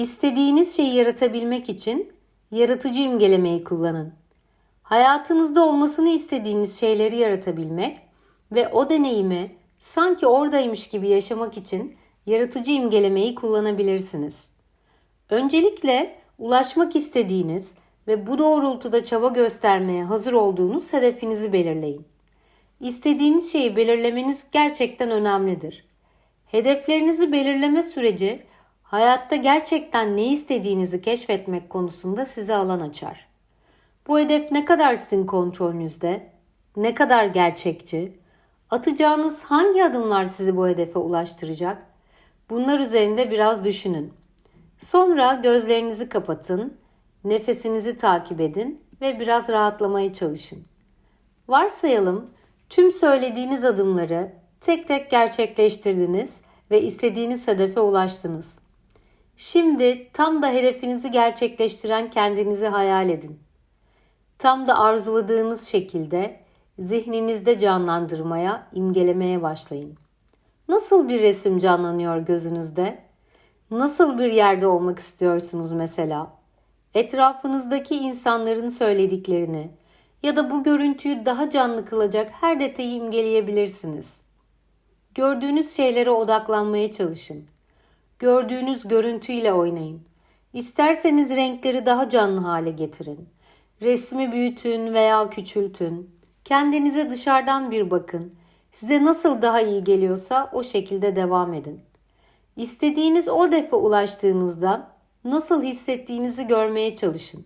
İstediğiniz şeyi yaratabilmek için yaratıcı imgelemeyi kullanın. Hayatınızda olmasını istediğiniz şeyleri yaratabilmek ve o deneyimi sanki oradaymış gibi yaşamak için yaratıcı imgelemeyi kullanabilirsiniz. Öncelikle ulaşmak istediğiniz ve bu doğrultuda çaba göstermeye hazır olduğunuz hedefinizi belirleyin. İstediğiniz şeyi belirlemeniz gerçekten önemlidir. Hedeflerinizi belirleme süreci hayatta gerçekten ne istediğinizi keşfetmek konusunda size alan açar. Bu hedef ne kadar sizin kontrolünüzde, ne kadar gerçekçi, atacağınız hangi adımlar sizi bu hedefe ulaştıracak? Bunlar üzerinde biraz düşünün. Sonra gözlerinizi kapatın, nefesinizi takip edin ve biraz rahatlamaya çalışın. Varsayalım tüm söylediğiniz adımları tek tek gerçekleştirdiniz ve istediğiniz hedefe ulaştınız. Şimdi tam da hedefinizi gerçekleştiren kendinizi hayal edin. Tam da arzuladığınız şekilde zihninizde canlandırmaya, imgelemeye başlayın. Nasıl bir resim canlanıyor gözünüzde? Nasıl bir yerde olmak istiyorsunuz mesela? Etrafınızdaki insanların söylediklerini ya da bu görüntüyü daha canlı kılacak her detayı imgeleyebilirsiniz. Gördüğünüz şeylere odaklanmaya çalışın. Gördüğünüz görüntüyle oynayın. İsterseniz renkleri daha canlı hale getirin. Resmi büyütün veya küçültün. Kendinize dışarıdan bir bakın. Size nasıl daha iyi geliyorsa o şekilde devam edin. İstediğiniz o hedefe ulaştığınızda nasıl hissettiğinizi görmeye çalışın.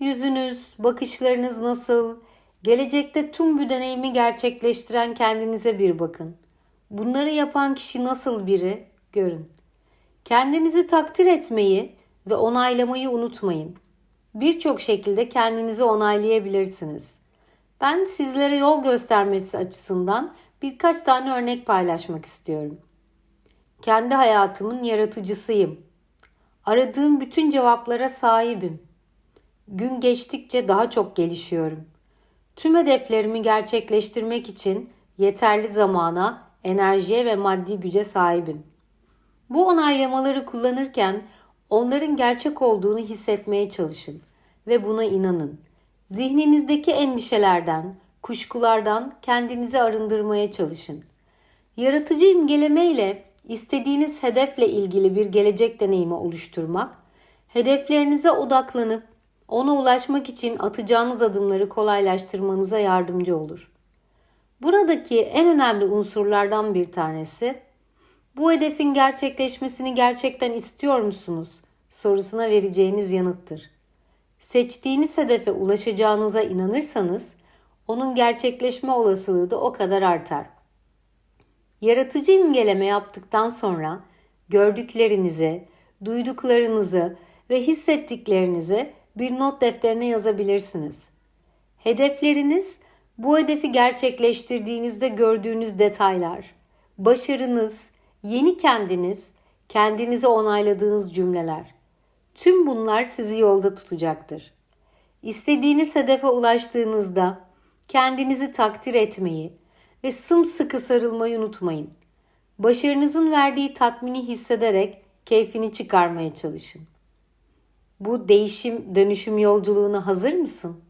Yüzünüz, bakışlarınız nasıl? Gelecekte tüm bu deneyimi gerçekleştiren kendinize bir bakın. Bunları yapan kişi nasıl biri? Görün. Kendinizi takdir etmeyi ve onaylamayı unutmayın. Birçok şekilde kendinizi onaylayabilirsiniz. Ben sizlere yol göstermesi açısından birkaç tane örnek paylaşmak istiyorum. Kendi hayatımın yaratıcısıyım. Aradığım bütün cevaplara sahibim. Gün geçtikçe daha çok gelişiyorum. Tüm hedeflerimi gerçekleştirmek için yeterli zamana, enerjiye ve maddi güce sahibim. Bu onaylamaları kullanırken onların gerçek olduğunu hissetmeye çalışın ve buna inanın. Zihninizdeki endişelerden, kuşkulardan kendinizi arındırmaya çalışın. Yaratıcı imgeleme ile istediğiniz hedefle ilgili bir gelecek deneyimi oluşturmak, hedeflerinize odaklanıp ona ulaşmak için atacağınız adımları kolaylaştırmanıza yardımcı olur. Buradaki en önemli unsurlardan bir tanesi bu hedefin gerçekleşmesini gerçekten istiyor musunuz sorusuna vereceğiniz yanıttır. Seçtiğiniz hedefe ulaşacağınıza inanırsanız onun gerçekleşme olasılığı da o kadar artar. Yaratıcı imgeleme yaptıktan sonra gördüklerinizi, duyduklarınızı ve hissettiklerinizi bir not defterine yazabilirsiniz. Hedefleriniz bu hedefi gerçekleştirdiğinizde gördüğünüz detaylar, başarınız, yeni kendiniz, kendinizi onayladığınız cümleler. Tüm bunlar sizi yolda tutacaktır. İstediğiniz hedefe ulaştığınızda kendinizi takdir etmeyi ve sımsıkı sarılmayı unutmayın. Başarınızın verdiği tatmini hissederek keyfini çıkarmaya çalışın. Bu değişim dönüşüm yolculuğuna hazır mısın?